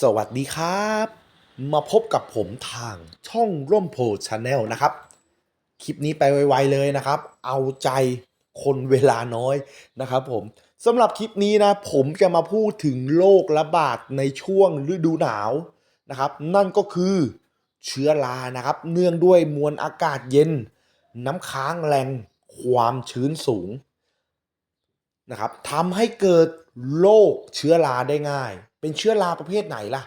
สวัสดีครับ มาพบกับผมทางช่องร่มโพชาแนลนะครับ คลิปนี้ไปไวๆเลยนะครับ เอาใจคนเวลาน้อยนะครับผมสำหรับคลิปนี้นะ ผมจะมาพูดถึงโรคระบาดในช่วงฤดูหนาวนะครับ นั่นก็คือเชื้อรานะครับ เนื่องด้วยมวลอากาศเย็น น้ำค้างแรงความชื้นสูงนะครับทำให้เกิดโรคเชื้อราได้ง่าย เป็นเชื้อราประเภทไหนล่ะ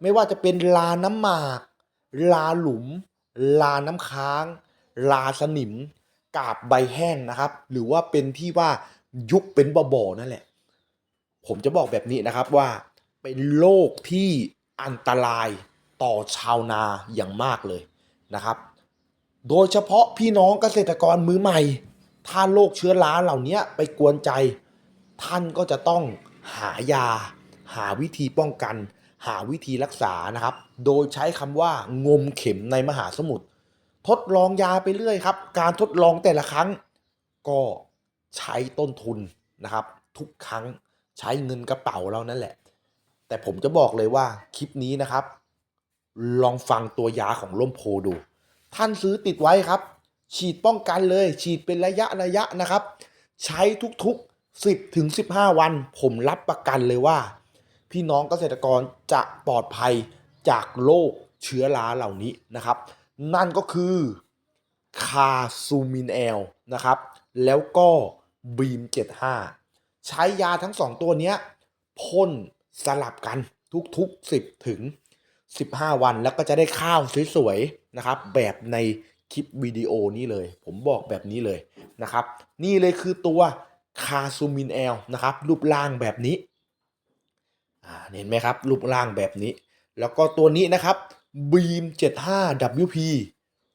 ไม่ว่าจะเป็นลาน้ำหมาก ลาหลุม ลาน้ำค้าง ลาสนิม กาบใบแห้งนะครับ หรือว่าเป็นที่ว่ายุบเป็นบ่อๆนั่นแหละ ผมจะบอกแบบนี้นะครับว่าเป็นโรคที่อันตรายต่อชาวนาอย่างมากเลยนะครับ โดยเฉพาะพี่น้องเกษตรกรมือใหม่ ถ้าโรคเชื้อราเหล่านี้ไปกวนใจ ท่านก็จะต้องหายา หาวิธีป้องกัน หาวิธีรักษานะครับ โดยใช้คำว่างมเข็มในมหาสมุทรทดลองยาไปเรื่อยครับ การทดลองแต่ละครั้ง ก็ใช้ต้นทุนนะครับ ทุกครั้งใช้เงินกระเป๋าเรานั่นแหละ แต่ผมจะบอกเลยว่าคลิปนี้นะครับ ลองฟังตัวยาของล่มโพดู ท่านซื้อติดไว้ครับ ฉีดป้องกันเลย ฉีดเป็นระยะระยะนะครับ ใช้ทุกๆ 10ถึง15 วัน ผมรับประกันเลยว่า พี่น้องเกษตรกรจะปลอดภัยจากโรคเชื้อราเหล่านี้นะครับ นั่นก็คือคาซูมินแอลนะครับ แล้วก็บีม 75 ใช้ยาทั้งสองตัวนี้พ่นสลับกันทุกๆ 10 ถึง 15 วันแล้วก็จะได้ข้าวสวยๆนะครับ แบบในคลิปวิดีโอนี้เลย ผมบอกแบบนี้เลยนะครับ นี่เลยคือตัวคาซูมินแอลนะครับ รูปร่างแบบนี้ เห็นไหมครับ รูปร่างแบบนี้ แล้วก็ตัวนี้นะครับบีม 75WP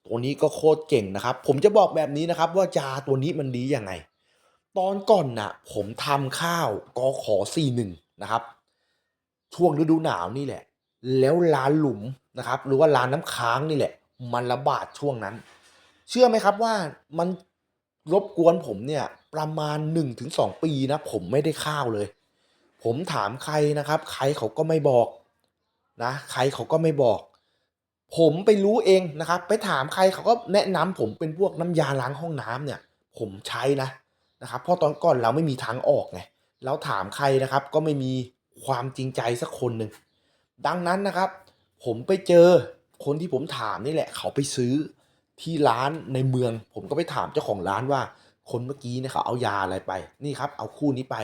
ตัวนี้ก็โคตรเก่งนะครับ ผมจะบอกแบบนี้นะครับ ว่ายาตัวนี้มันดียังไง ตอนก่อนน่ะผมทำข้าวกอขอ41นะครับ ช่วงฤดูหนาวนี่แหละ แล้วลานหลุมนะครับ หรือว่าลานน้ำค้างนี่แหละ มันระบาดช่วงนั้น เชื่อไหมครับว่ามันรบกวนผมเนี่ยประมาณ 1-2 ปีนะ ผมไม่ได้ข้าวเลย ผมถามใครนะครับ ใครเขาก็ไม่บอกนะใครเขาก็ไม่บอก ผมไปรู้เองนะครับ ไปถามใครเขาก็แนะนำผมเป็นพวกน้ำยาล้างห้องน้ำเนี่ย ผมใช้นะนะครับเพราะตอนก่อนเราไม่มีทางออกไงเราถามใครนะครับก็ไม่มีความจริงใจสักคนหนึ่งดังนั้นนะครับ ผมไปเจอคนที่ผมถามนี่แหละ เขาไปซื้อที่ร้านในเมือง ผมก็ไปถามเจ้าของร้านว่า คนเมื่อกี้เนี่ยเขาเอายาอะไรไป นี่ครับ เอาคู่นี้ไป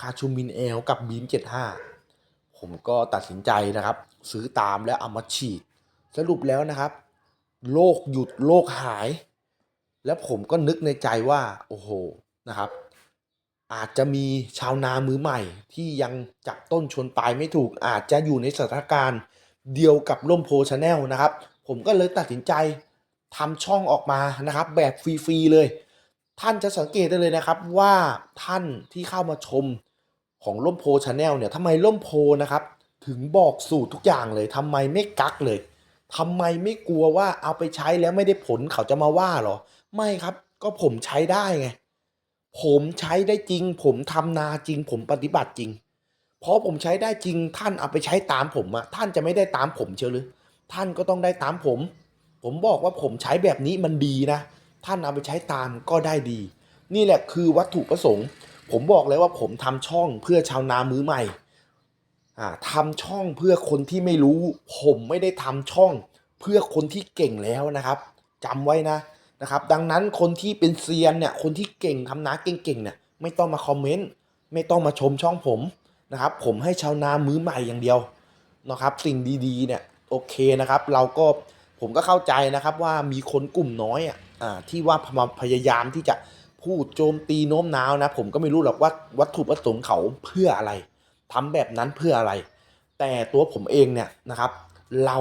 คาชูมินเอลกับบีมเจ็ดห้าผมก็ตัดสินใจนะครับ ซื้อตามแล้วเอามาฉีด สรุปแล้วนะครับ โรคหยุดโรคหาย แล้วผมก็นึกในใจว่า โอ้โหนะครับ อาจจะมีชาวนามือใหม่ ที่ยังจับต้นชนปลายไม่ถูก อาจจะอยู่ในสถานการณ์เดียวกับล่มโพชาแนลนะครับ ผมก็เลยตัดสินใจทำช่องออกมานะครับ แบบฟรีๆเลย ท่านจะสังเกตได้เลยนะครับว่าท่านที่เข้ามาชม ของล่มโพชาแนลเนี่ยทำไมล่มโพนะครับ ถึงบอกสูตรทุกอย่างเลยทำไมไม่กักเลยทำไมไม่กลัวว่าเอาไปใช้แล้วไม่ได้ผลเขาจะมาว่าหรอ ไม่ครับก็ผมใช้ได้ไง ผมใช้ได้จริง ผมทำนาจริง ผมปฏิบัติจริงเพราะผมใช้ได้จริงท่านเอาไปใช้ตามผมอะท่านจะไม่ได้ตามผมเชียวหรือ ท่านก็ต้องได้ตามผม ผมบอกว่าผมใช้แบบนี้มันดีนะ ท่านเอาไปใช้ตามก็ได้ดี นี่แหละคือวัตถุประสงค์ ผมบอกเลยว่าผมทำช่องเพื่อชาวนามือใหม่อ่าทำช่องเพื่อคนที่ไม่รู้ ผมไม่ได้ทำช่องเพื่อคนที่เก่งแล้วนะครับจำไว้นะนะครับ ดังนั้นคนที่เป็นเซียนเนี่ยคนที่เก่งทำนาเก่งๆเนี่ยไม่ต้องมาคอมเมนต์ไม่ต้องมาชมช่องผมนะครับ ผมให้ชาวนามือใหม่อย่างเดียวนะครับ สิ่งดีๆเนี่ยโอเคนะครับ เราก็ผมก็เข้าใจนะครับว่ามีคนกลุ่มน้อยอะอ่าที่ว่าพยายามที่จะ พูดโจมตีโน้มน้าวนะ ผมก็ไม่รู้หรอกว่าวัตถุประสงค์เขาเพื่ออะไรทำแบบนั้นเพื่ออะไร แต่ตัวผมเองเนี่ยนะครับ เรา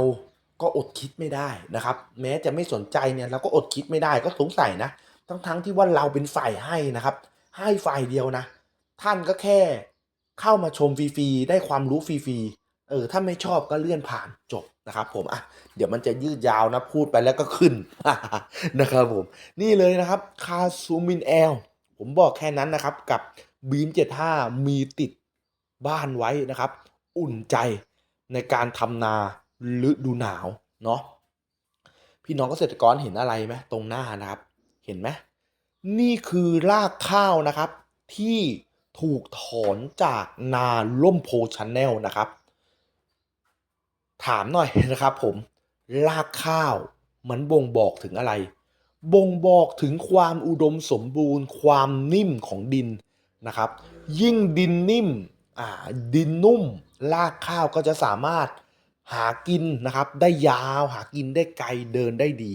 ก็อดคิดไม่ได้นะครับ แม้จะไม่สนใจเนี่ยเราก็อดคิดไม่ได้ก็สงสัยนะ ทั้งๆทที่ว่าเราเป็นฝ่ายให้นะครับ ให้ฝ่ายเดียวนะ ท่านก็แค่เข้ามาชมฟรีๆได้ความรู้ฟรีๆ เออถ้าไม่ชอบก็เลื่อนผ่านจบนะครับผมอะเดี๋ยวมันจะยืดยาวนะพูดไปแล้วก็ขึ้นนะครับผมนี่เลยนะครับคาซูมินแอลผมบอกแค่นั้นนะครับกับบีม75มีติดบ้านไว้นะครับ อุ่นใจในการทำนาฤดูหนาวเนาะพี่น้องเกษตรกรเห็นอะไรไหมตรงหน้านะครับ เห็นไหมนี่คือรากข้าวนะครับ ที่ถูกถอนจากนาล่มโพชันแนลนะครับ ถามหน่อยนะครับผมรากข้าวมันบ่งบอกถึงอะไร บ่งบอกถึงความอุดมสมบูรณ์ ความนิ่มของดินนะครับ ยิ่งดินนิ่มอ่าดินนุ่ม รากข้าวก็จะสามารถหากินนะครับ ได้ยาวหากินได้ไกลเดินได้ดี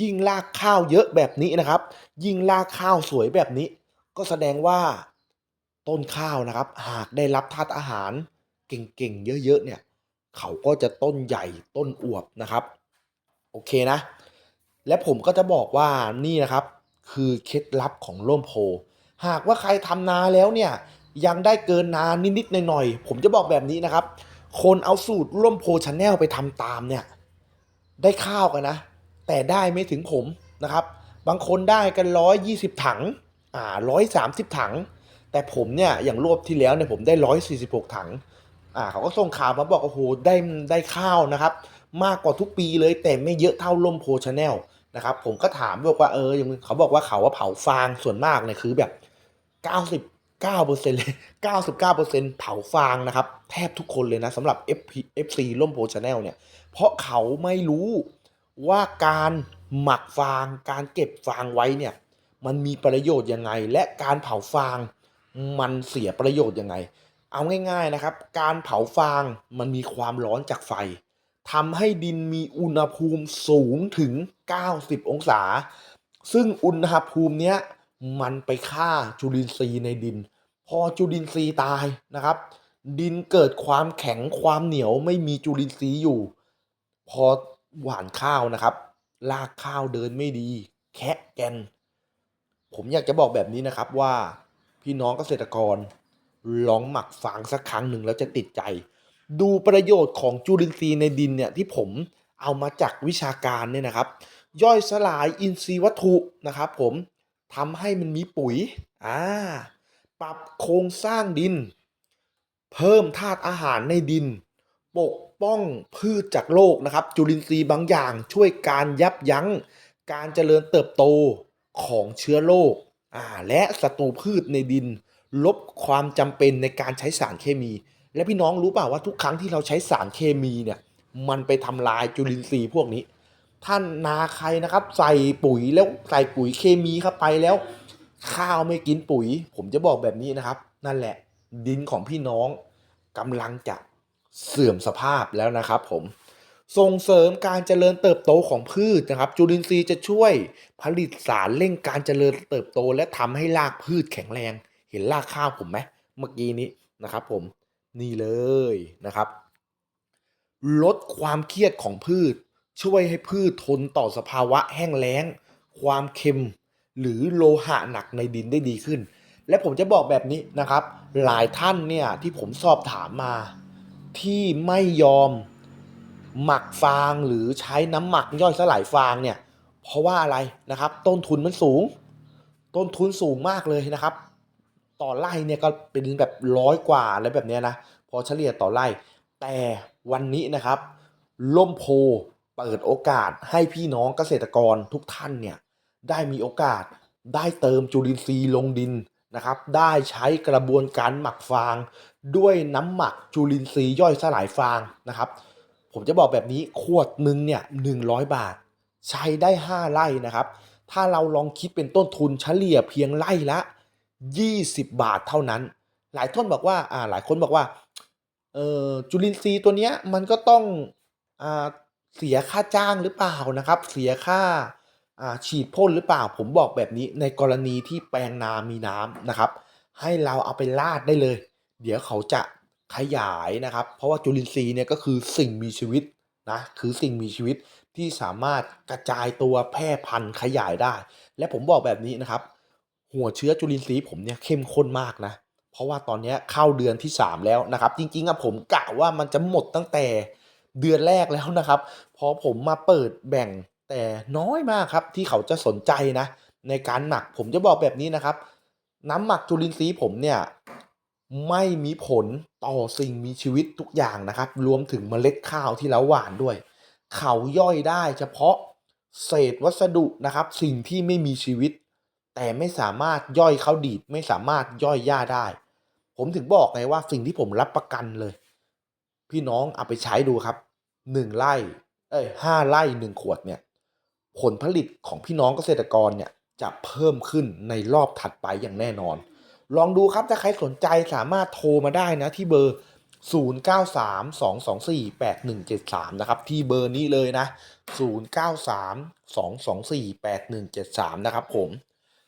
ยิ่งรากข้าวเยอะแบบนี้นะครับ ยิ่งรากข้าวสวยแบบนี้ ก็แสดงว่าต้นข้าวนะครับ หากได้รับธาตุอาหารเก่งๆเยอะๆเนี่ย เขาก็จะต้นใหญ่ต้นอวบนะครับ โอเคนะ และผมก็จะบอกว่านี่นะครับคือเคล็ดลับของร่มโพ หากว่าใครทำนาแล้วเนี่ยยังได้เกินนานิดๆหน่อยๆผมจะบอกแบบนี้นะครับ คนเอาสูตรร่มโพชาแนลไปทำตามเนี่ยได้ข้าวกันนะ แต่ได้ไม่ถึงผมนะครับ บางคนได้กันร้อยยี่สิบถังอ่าร้อยสามสิบถัง แต่ผมเนี่ยอย่างรวบที่แล้วเนี่ยผมได้ร้อยสี่สิบหกถัง อ่าเขาก็ส่งข่าวมาบอกโอ้โหได้ได้ข้าวนะครับ มากกว่าทุกปีเลยแต่ไม่เยอะเท่าล่มโพชาแนลนะครับ ผมก็ถามบอกว่าเอออย่างเขาบอกว่าเขาว่าเผาฟางส่วนมากเนี่ยคือแบบ 99%เลย99%เผาฟางนะครับ แทบทุกคนเลยนะสำหรับ FP FC ล่มโพชาแนลเนี่ย เพราะเขาไม่รู้ว่าการหมักฟาง การเก็บฟางไว้เนี่ยมันมีประโยชน์ยังไง และการเผาฟางมันเสียประโยชน์ยังไง เอาง่าย ๆนะครับ การเผาฟางมันมีความร้อนจากไฟทำให้ดินมีอุณหภูมิสูงถึง 90 องศา ซึ่งอุณหภูมิเนี้ยมันไปฆ่าจุลินทรีย์ในดิน พอจุลินทรีย์ตายนะครับ ดินเกิดความแข็งความเหนียวไม่มีจุลินทรีย์อยู่ พอหว่านข้าวนะครับรากข้าวเดินไม่ดี แคะแกน ผมอยากจะบอกแบบนี้นะครับว่าพี่น้องเกษตรกร ลองหมักฟางสักครั้งหนึ่งแล้วจะติดใจ ดูประโยชน์ของจุลินทรีย์ในดินเนี่ยที่ผมเอามาจากวิชาการเนี่ยนะครับ ย่อยสลายอินทรีย์วัตถุนะครับ ผมทำให้มันมีปุ๋ยอ่าปรับโครงสร้างดิน เพิ่มธาตุอาหารในดิน ปกป้องพืชจากโรคนะครับ จุลินทรีย์บางอย่างช่วยการยับยั้ง การเจริญเติบโตของเชื้อโรคอ่าและศัตรูพืชในดิน ลบความจำเป็นในการใช้สารเคมี และพี่น้องรู้เปล่าว่าทุกครั้งที่เราใช้สารเคมีเนี่ยมันไปทำลายจุลินทรีย์พวกนี้ท่านนาใครนะครับ ใส่ปุ๋ยแล้วใส่ปุ๋ยเคมีเข้าไปแล้ว ข้าวไม่กินปุ๋ย ผมจะบอกแบบนี้นะครับ นั่นแหละดินของพี่น้องกำลังจะเสื่อมสภาพแล้วนะครับผมส่งเสริมการเจริญเติบโตของพืชนะครับ จุลินทรีย์จะช่วยผลิตสารเร่งการเจริญเติบโต และทำให้รากพืชแข็งแรง เห็นรากข้าวผมไหมเมื่อกี้นี้นะครับผมนี่เลยนะครับ ลดความเครียดของพืช ช่วยให้พืชทนต่อสภาวะแห้งแล้ง ความเค็ม หรือโลหะหนักในดินได้ดีขึ้น และผมจะบอกแบบนี้นะครับ หลายท่านเนี่ยที่ผมสอบถามมา ที่ไม่ยอมหมักฟางหรือใช้น้ำหมักย่อยสลายฟางเนี่ยเพราะว่าอะไรนะครับ ต้นทุนมันสูง ต้นทุนสูงมากเลยนะครับ ต่อไร่เนี่ยก็เป็นแบบร้อยกว่าอะไรแบบนี้นะพอเฉลี่ยต่อไร่ แต่วันนี้นะครับ ล่มโพเปิดโอกาสให้พี่น้องเกษตรกรทุกท่านเนี่ยได้มีโอกาสได้เติมจุลินทรีย์ลงดินนะครับ ได้ใช้กระบวนการหมักฟาง ด้วยน้ำหมักจุลินทรีย์ย่อยสลายฟางนะครับ ผมจะบอกแบบนี้ขวดหนึ่งเนี่ยหนึ่งร้อยบาท ใช้ได้ 5 ไร่นะครับ ถ้าเราลองคิดเป็นต้นทุนเฉลี่ยเพียงไร่ละ 20 บาทเท่านั้น หลายท่านบอกว่าอ่าหลายคนบอกว่าเออจุลินทรีย์ตัวเนี้ยมันก็ต้องอ่าเสียค่าจ้างหรือเปล่านะครับ เสียค่าอ่าฉีดพ่นหรือเปล่า ผมบอกแบบนี้ในกรณีที่แปลงนามีน้ำนะครับ ให้เราเอาไปลาดได้เลย เดี๋ยวเขาจะขยายนะครับ เพราะว่าจุลินทรีย์เนี่ยก็คือสิ่งมีชีวิตนะคือสิ่งมีชีวิตที่สามารถกระจายตัวแพร่พันธุ์ขยายได้ และผมบอกแบบนี้นะครับ หัวเชื้อจุลินทรีย์ผมเนี่ยเข้มข้นมากนะ เพราะว่าตอนนี้เข้าเดือนที่ 3 แล้วนะครับ จริงๆอะผมกะว่ามันจะหมดตั้งแต่เดือนแรกแล้วนะครับ พอผมมาเปิดแบ่งแต่น้อยมากครับที่เขาจะสนใจนะ ในการหมักผมจะบอกแบบนี้นะครับ น้ำหมักจุลินทรีย์ผมเนี่ยไม่มีผลต่อสิ่งมีชีวิตทุกอย่างนะครับ รวมถึงเมล็ดข้าวที่แล้วหว่านด้วย เขาย่อยได้เฉพาะเศษวัสดุนะครับ สิ่งที่ไม่มีชีวิต แต่ไม่สามารถย่อยข้าวดีดไม่สามารถย่อยหญ้าได้ ผมถึงบอกไงว่าสิ่งที่ผมรับประกันเลย พี่น้องเอาไปใช้ดูครับหนึ่งไร่เอ้ยห้าไร่หนึ่งขวดเนี่ย ผลผลิตของพี่น้องเกษตรกรเนี่ยจะเพิ่มขึ้นในรอบถัดไปอย่างแน่นอน ลองดูครับถ้าใครสนใจสามารถโทรมาได้นะที่เบอร์ 0932248173 นะครับ ที่เบอร์นี้เลยนะ 0932248173 นะครับผม